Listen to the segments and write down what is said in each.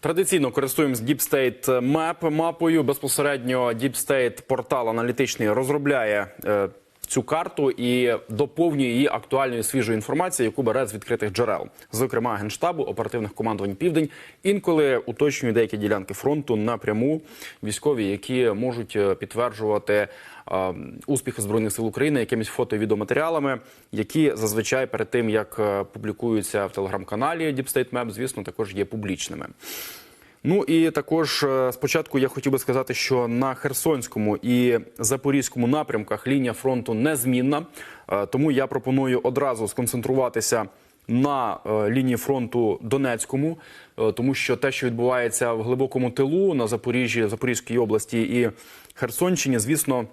Традиційно користуємось Deep State Map мапою. Безпосередньо Deep State портал аналітичний розробляє е, цю карту і доповнює її актуальною свіжою інформацією, яку бере з відкритих джерел, зокрема генштабу, оперативних командувань Південь. Інколи уточнює деякі ділянки фронту напряму військові, які можуть е, підтверджувати е, успіхи збройних сил України якимись фото і відеоматеріалами, які зазвичай перед тим як е, публікуються в телеграм-каналі Deep State звісно, також є публічними. Ну і також е, спочатку я хотів би сказати, що на Херсонському і Запорізькому напрямках лінія фронту незмінна. Е, Тому я пропоную одразу сконцентруватися на е, лінії фронту Донецькому, тому що те, що відбувається в глибокому тилу на Запоріжжі, Запорізькій області і Херсонщині, звісно.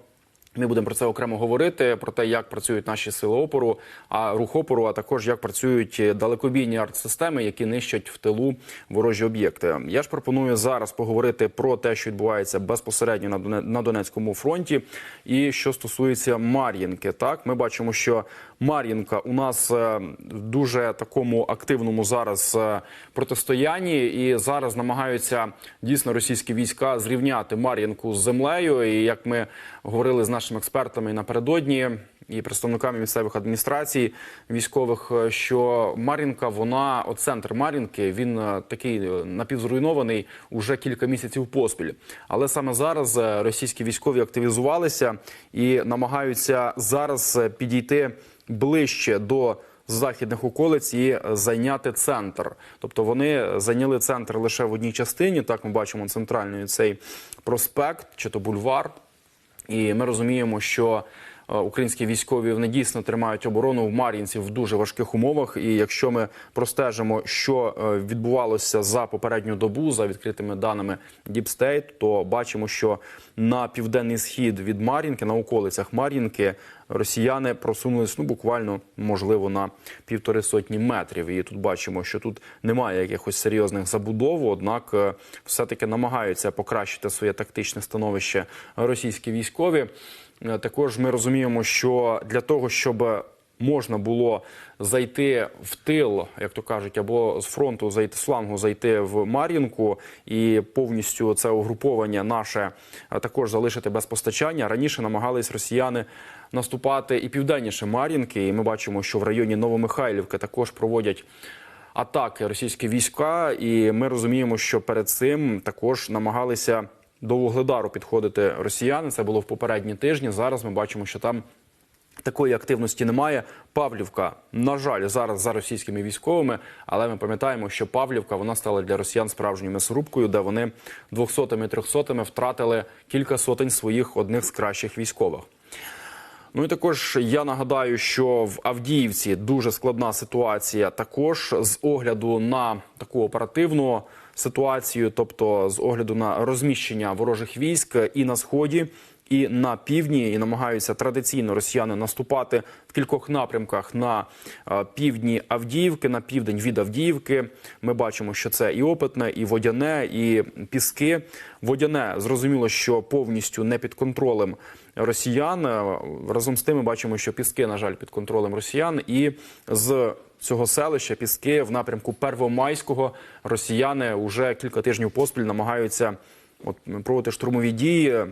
Ми будемо про це окремо говорити, про те, як працюють наші сили опору, а рух опору, а також як працюють далекобійні артсистеми, які нищать в тилу ворожі об'єкти. Я ж пропоную зараз поговорити про те, що відбувається безпосередньо на Донецькому фронті, і що стосується Мар'їнки. Так, ми бачимо, що Мар'їнка у нас е, в дуже такому активному зараз е, протистоянні, і зараз намагаються дійсно російські війська зрівняти Мар'їнку з землею. І як ми говорили з нашими експертами напередодні. І представниками місцевих адміністрацій військових, е, що Мар'їнка, вона от центр Мар'їнки, він е, такий е, напівзруйнований уже кілька місяців поспіль. Але саме зараз російські військові активізувалися і намагаються зараз підійти ближче до західних околиць і зайняти центр. Тобто вони зайняли центр лише в одній частині. Так ми бачимо центральний цей проспект чи то бульвар. І ми розуміємо, що українські військові вони дійсно тримають оборону в Мар'їнці в дуже важких умовах. І якщо ми простежимо, що е, відбувалося за попередню добу, за відкритими даними State, то бачимо, що на південний схід від Мар'їнки, на околицях Мар'їнки, росіяни просунулись ну буквально можливо на півтори сотні метрів. І тут бачимо, що тут немає якихось серйозних забудов однак е, все-таки намагаються покращити своє тактичне становище російські військові. Е, Також ми розуміємо, що для того, щоб можна було зайти в тил, як то кажуть, або з фронту зайти з флангу зайти в Мар'їнку і повністю це угруповання наше також залишити без постачання. Раніше намагались росіяни наступати і південніше Мар'їнки. І ми бачимо, що в районі Новомихайлівки також проводять. Атаки російські війська, і ми розуміємо, що перед цим також намагалися до Вугледару підходити росіяни. Це було в попередні тижні. Зараз ми бачимо, що там Такої активності немає. Павлівка, на жаль, зараз за російськими військовими, але ми пам'ятаємо, що Павлівка вона стала для росіян справжньою м'ясорубкою, де вони 200-ми, 300-ми втратили кілька сотень своїх одних з кращих військових. Ну і також я нагадаю, що в Авдіївці дуже складна ситуація. Також з огляду на таку оперативну ситуацію, тобто з огляду на розміщення ворожих військ і на сході. І на півдні і намагаються традиційно росіяни наступати в кількох напрямках на е, півдні Авдіївки, на південь від Авдіївки. Ми бачимо, що це і опитне, і водяне, і піски. Водяне зрозуміло, що повністю не під контролем росіян. Е, Разом з тим ми бачимо, що піски, на жаль, під контролем росіян, і з цього селища піски в напрямку Первомайського росіяни вже кілька тижнів поспіль намагаються от проводити штурмові дії.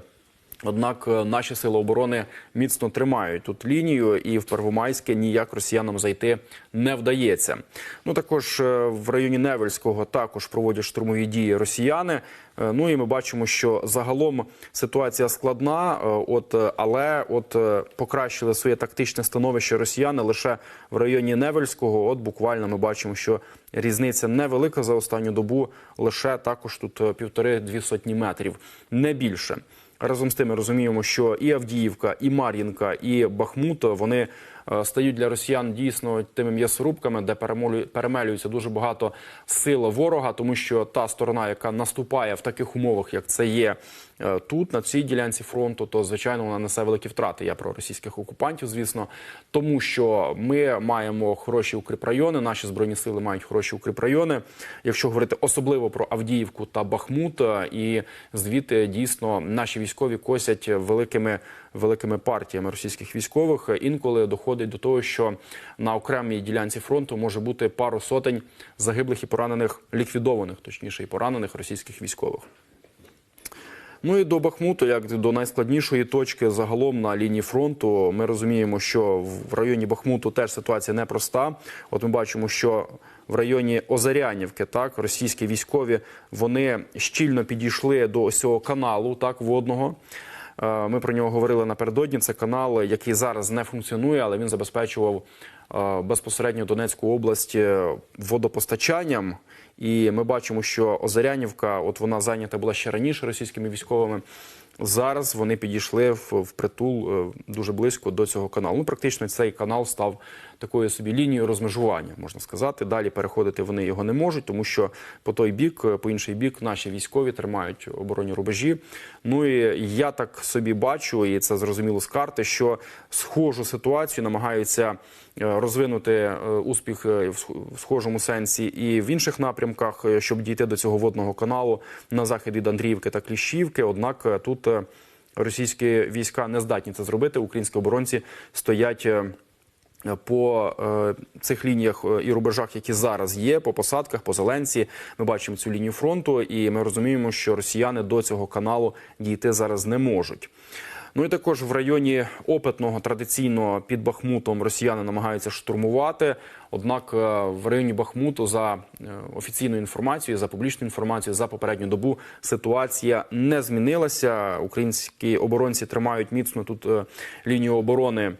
Однак е, наші сили оборони міцно тримають тут лінію, і в Первомайське ніяк росіянам зайти не вдається. Ну також е, в районі Невельського також проводять штурмові дії росіяни. Е, Ну і ми бачимо, що загалом ситуація складна, от але от покращили своє тактичне становище росіяни лише в районі Невельського. От буквально ми бачимо, що різниця невелика за останню добу, лише також тут півтори-дві сотні метрів, не більше. Разом з тим ми розуміємо, що і Авдіївка, і Мар'їнка, і Бахмут вони стають для росіян дійсно тими м'ясорубками, де перемелюється дуже багато сил ворога, тому що та сторона, яка наступає в таких умовах, як це є е, тут, на цій ділянці фронту, то звичайно вона несе великі втрати. Я про російських окупантів, звісно, тому що ми маємо хороші укріпрайони, наші збройні сили мають хороші укріпрайони. Якщо говорити особливо про Авдіївку та Бахмут, е, і звідти дійсно наші військові косять великими великими партіями російських військових. Інколи доходить приводить до того, що на окремій ділянці фронту може бути пару сотень загиблих і поранених, ліквідованих, точніше, і поранених російських військових. Ну і до Бахмуту, як до найскладнішої точки загалом на лінії фронту, ми розуміємо, що в районі Бахмуту теж ситуація непроста. От ми бачимо, що в районі Озарянівки, так, російські військові вони щільно підійшли до ось цього каналу, так, водного. Е, Ми про нього говорили напередодні. Це канал, який зараз не функціонує, але він забезпечував е, безпосередньо Донецьку область е, водопостачанням. І ми бачимо, що Озарянівка, от вона зайнята була ще раніше російськими військовими. Зараз вони підійшли в, в притул е, дуже близько до цього каналу. Ну, практично цей канал став такою собі лінією розмежування, можна сказати. Далі переходити вони його не можуть, тому що по той бік, е, по інший бік, наші військові тримають оборонні рубежі. Ну і я так собі бачу, і це зрозуміло з карти, що схожу ситуацію намагаються е, розвинути успіх в схожому сенсі і в інших напрямках, щоб дійти до цього водного каналу на захід від Андріївки та Кліщівки. Однак е, російські війська не здатні це зробити. Українські оборонці стоять. е, По е, цих лініях е, і рубежах, які зараз є, по посадках, по Зеленці, ми бачимо цю лінію фронту, і ми розуміємо, що росіяни до цього каналу дійти зараз не можуть. Ну і також в районі опитного традиційно під Бахмутом росіяни намагаються штурмувати. Однак е, в районі Бахмуту за е, офіційною інформацією, за публічною інформацією, за попередню добу ситуація не змінилася. Українські оборонці тримають міцно тут е, лінію оборони.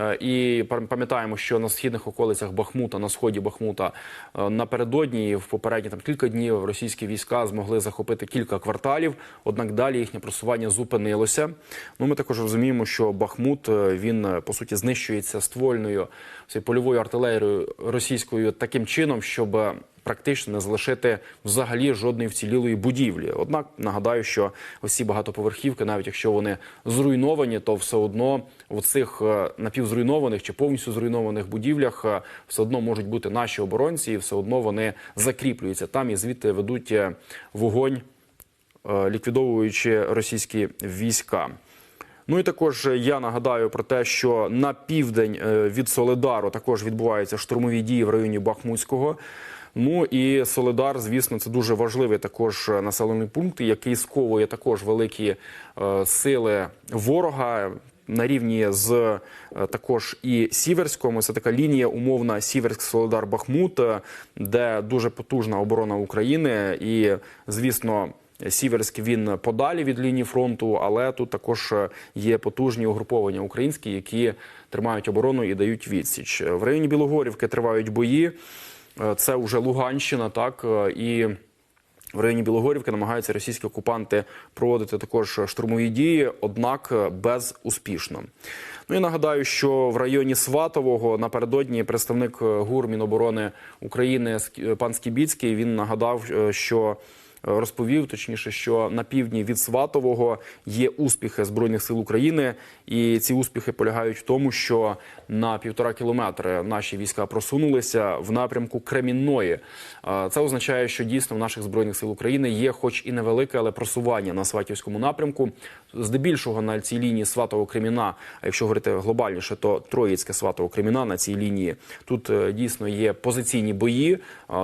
Е, І пам- пам'ятаємо, що на східних околицях Бахмута, на сході Бахмута, е, напередодні в попередні там кілька днів російські війська змогли захопити кілька кварталів. Однак далі їхнє просування зупинилося. Ну ми також розуміємо, що Бахмут е, він по суті знищується ствольною польовою артилерією російською таким чином, щоб практично не залишити взагалі жодної вцілілої будівлі. Однак нагадаю, що ці багатоповерхівки, навіть якщо вони зруйновані, то все одно в цих е, напівзруйнованих чи повністю зруйнованих будівлях е, все одно можуть бути наші оборонці, і все одно вони закріплюються там і звідти ведуть е, вогонь, е, ліквідовуючи російські війська. Ну і також я нагадаю про те, що на південь від Соледару також відбуваються штурмові дії в районі Бахмутського. Ну і Соледар, звісно, це дуже важливий також населений пункт, який сковує також великі сили ворога. На рівні з е, також і Сіверськом. Це така лінія умовна Сіверськ Солодар Бахмут, е, де дуже потужна оборона України, і звісно. Сіверськ він подалі від лінії фронту, але тут також е, є потужні угруповання українські, які тримають оборону і дають відсіч. В районі Білогорівки тривають бої. Це вже Луганщина, так і. В районі Білогорівки намагаються російські окупанти проводити також штурмові дії, однак е, безуспішно. Ну і нагадаю, що в районі Сватового напередодні представник е, ГУР Міноборони України е, пан Скібіцький він нагадав, що розповів, точніше, що на півдні від Сватового є успіхи збройних сил України, і ці успіхи полягають в тому, що на півтора кілометри наші війська просунулися в напрямку Кремінної. Це означає, що дійсно в наших збройних сил України є, хоч і невелике, але просування на Сватівському напрямку. Здебільшого на цій лінії сватово креміна а якщо говорити глобальніше, то Троїцьке сватово креміна на цій лінії тут е, дійсно є позиційні бої,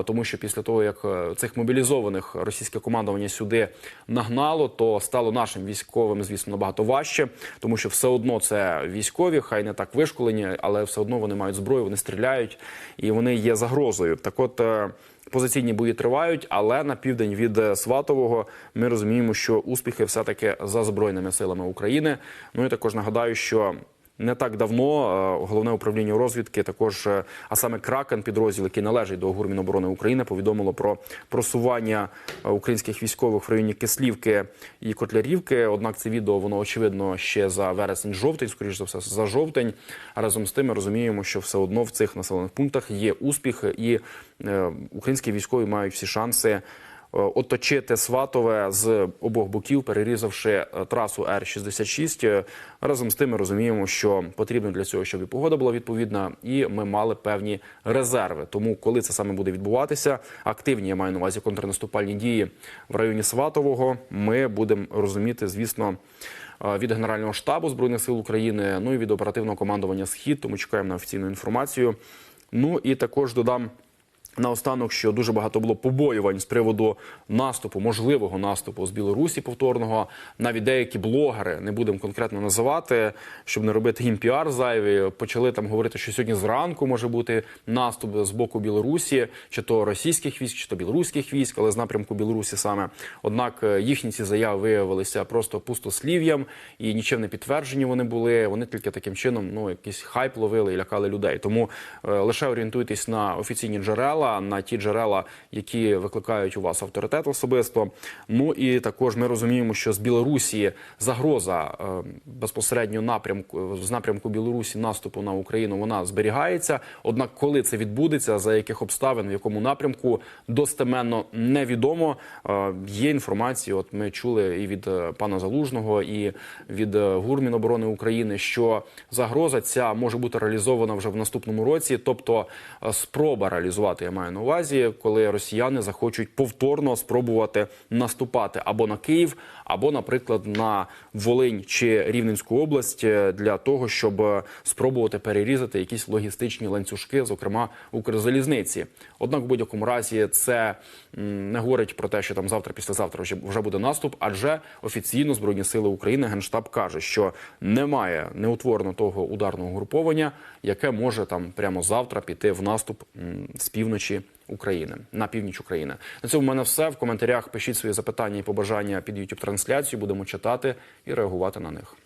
тому що після того як е, цих мобілізованих російське командування сюди нагнало, то стало нашим військовим, звісно, набагато важче, тому що все одно це військові, хай не так вишколені, але все одно вони мають зброю, вони стріляють і вони є загрозою. Так, от. е, Позиційні бої тривають, але на південь від е, Сватового ми розуміємо, що успіхи все таки за збройними силами України. Ну і також нагадаю, що не так давно е, головне управління розвідки, також е, а саме Кракен, підрозділ, який належить до ГУР Міноборони України, повідомило про просування е, українських військових в районі Кислівки і Котлярівки. Однак це відео воно очевидно ще за вересень-жовтень, скоріш за все, за жовтень. А разом з тим ми розуміємо, що все одно в цих населених пунктах є успіх, і українські військові мають всі шанси оточити Сватове з обох боків, перерізавши е, трасу Р-66. Е, Разом з тим ми розуміємо, що потрібно для цього, щоб і погода була відповідна, і ми мали певні резерви. Тому, коли це саме буде відбуватися, активні я маю на увазі контрнаступальні дії в районі Сватового, ми будемо розуміти, звісно. е, Від Генерального штабу збройних сил України, ну і від оперативного командування Схід, тому чекаємо на офіційну інформацію. Ну і також додам Наостанок, що дуже багато було побоювань з приводу наступу, можливого наступу з Білорусі повторного. Навіть деякі блогери, не будемо конкретно називати, щоб не робити їм піар зайвий, почали там говорити, що сьогодні зранку може бути наступ з боку Білорусі, чи то російських військ, чи то білоруських військ, але з напрямку Білорусі саме. Однак е, їхні ці заяви виявилися просто пустослів'ям і нічим не підтверджені вони були. Вони тільки таким чином ну якийсь хайп ловили і лякали людей. Тому е, лише орієнтуйтесь на офіційні джерела, на ті джерела, які викликають у вас авторитет особисто. Ну і також ми розуміємо, що з Білорусі загроза е, безпосередньо напрямку з напрямку Білорусі наступу на Україну вона зберігається. Однак, коли це відбудеться, за яких обставин, в якому напрямку достеменно невідомо. Е, Є інформація. От ми чули і від е, пана Залужного, і від е, ГУР України, що загроза ця може бути реалізована вже в наступному році, тобто спроба реалізувати, я маю на увазі, коли росіяни захочуть повторно спробувати наступати або на Київ, або, наприклад, на Волинь чи Рівненську область е, для того, щоб е, спробувати перерізати якісь логістичні ланцюжки, зокрема Укрзалізниці. Однак, в будь-якому разі, це не говорить про те, що там завтра, післязавтра вже, буде наступ, адже офіційно збройні сили України генштаб каже, що немає неутворено того ударного груповання, яке може там прямо завтра піти в наступ з півночі України на північ України. На цьому в мене все. В коментарях пишіть свої запитання і побажання під youtube трансляцію. Будемо читати і реагувати на них.